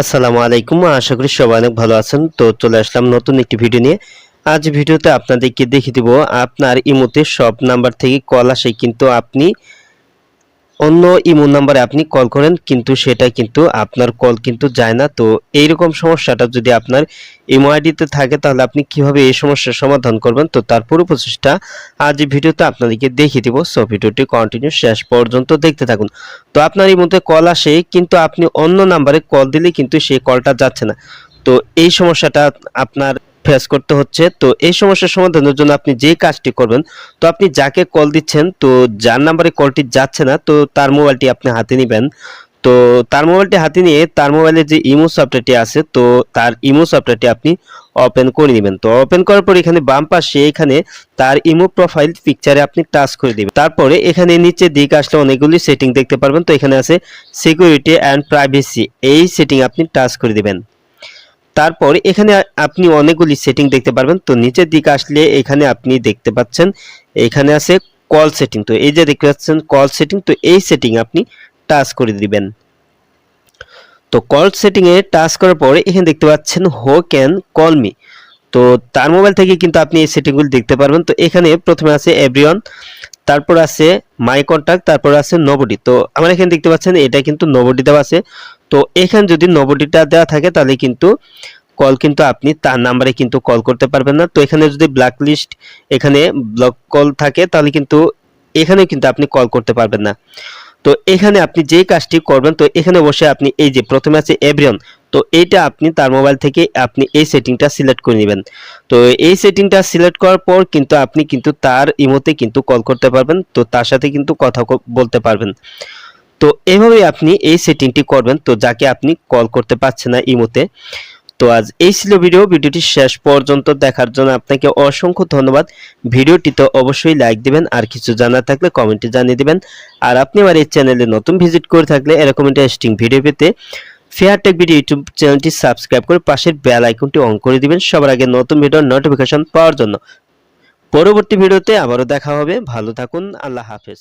আসসালামু আলাইকুম। আশা করি সবাই অনেক ভালো আছেন। তো চলে আসলাম নতুন একটি ভিডিও নিয়ে। আজ ভিডিওতে আপনাদেরকে দেখিয়ে দিব, আপনার ইমোতে সব নাম্বার থেকে কল আসে, কিন্তু আপনি অন্য ইমো নাম্বারে আপনি কল করেন, কিন্তু সেটা কিন্তু আপনার কল কিন্তু যায় না। তো এইরকম সমস্যাটা যদি আপনার ইমো আইডিতে থাকে, তাহলে আপনি কীভাবে এই সমস্যার সমাধান করবেন? তো তার পুরো প্রসেসটা আজ এই ভিডিওতে আপনাদেরকে দেখিয়ে দিব। সো ভিডিওটি কন্টিনিউ শেষ পর্যন্ত দেখতে থাকুন। তো আপনার মধ্যে কল আসে, কিন্তু আপনি অন্য নাম্বারে কল দিলে কিন্তু সেই কলটা যাচ্ছে না। তো এই সমস্যাটা আপনার ফেস করতে হচ্ছে। তো এই সমস্যার সমাধানের জন্য আপনি যে কাজটি করবেন, তো আপনি যাকে কল দিচ্ছেন, তো যার নাম্বারে কলটি যাচ্ছে না, তো তার মোবাইলটি আপনি হাতে নেবেন। তো তার মোবাইলটি হাতে নিয়ে তার মোবাইলে যে ইমো সফটওয়্যারটি আছে, তো তার ইমো সফটওয়্যারটি আপনি ওপেন করে নেবেন। তো ওপেন করার পর এখানে বাম পাশে এখানে তার ইমো প্রোফাইল পিকচারে আপনি টাচ করে দিবেন। তারপরে এখানে নিচে দিকে আসলে অনেকগুলি সেটিং দেখতে পারবেন। তো এখানে আছে সিকিউরিটি অ্যান্ড প্রাইভেসি এই সেটিং আপনি টাচ করে দিবেন। তারপর এখানে আপনি অনেকগুলি সেটিং দেখতে পারবেন। তো নিচের দিকে আসলে এখানে আপনি দেখতে পাচ্ছেন, এখানে আছে কল সেটিং তো এই যে দেখতে পাচ্ছেন কল সেটিং তো এই সেটিং আপনি টাচ করে দিবেন। তো কল সেটিংয়ে টাচ করার পরে এখানে দেখতে পাচ্ছেন হো ক্যান কল মি তো তার মোবাইল থেকে কিন্তু আপনি এই সেটিংগুলি দেখতে পারবেন। তো এখানে প্রথমে আছে এভরিওয়ান তারপর আছে মাই কন্ট্যাক্ট তারপর আছে নবডি তো আমার এখানে দেখতে পাচ্ছেন, এটা কিন্তু নবডি দেওয়া আছে। তো এখানে যদি নবডিটা দেওয়া থাকে, তাহলে কিন্তু কল কিন্তু আপনি তার নাম্বারে কিন্তু কল করতে পারবেন না। তো এখানে যদি ব্ল্যাক লিস্ট এখানে ব্লক কল থাকে, তাহলে কিন্তু এখানে কিন্তু আপনি কল করতে পারবেন না। তো এখানে আপনি যেই কাজটি করবেন, তো এখানে বসে আপনি এই যে প্রথমে আছে এভরিওন তো এইটা আপনি তার মোবাইল থেকে আপনি এই সেটিংটা সিলেক্ট করে নেবেন। তো এই সেটিংটা সিলেক্ট করার পর কিন্তু আপনি কিন্তু তার ইমোতে কিন্তু কল করতে পারবেন। তো তার সাথে কিন্তু কথা বলতে পারবেন। তো এভাবে আপনি এই সেটিংটি করবেন। তো যাকে আপনি কল করতে পারছেন না ইমোতে তো আজ এই ছিল ভিডিও ভিডিওটি শেষ পর্যন্ত দেখার জন্য আপনাকে অসংখ্য ধন্যবাদ। ভিডিওটি তো অবশ্যই লাইক দিবেন। আর কিছু জানার থাকলে কমেন্টে জানিয়ে দিবেন। আর আপনি আমার এই চ্যানেলে নতুন ভিজিট করে থাকলে এরকম ইন্টারেস্টিং ভিডিও পেতে ফেয়ার টেক ভিডিও ইউটিউব চ্যানেলটি সাবস্ক্রাইব করে পাশের বেল আইকনটি অন করে দিবেন। সবার আগে নতুন ভিডিওর নোটিফিকেশন পাওয়ার জন্য। পরবর্তী ভিডিওতে আবারও দেখা হবে। ভালো থাকুন। আল্লাহ হাফেজ।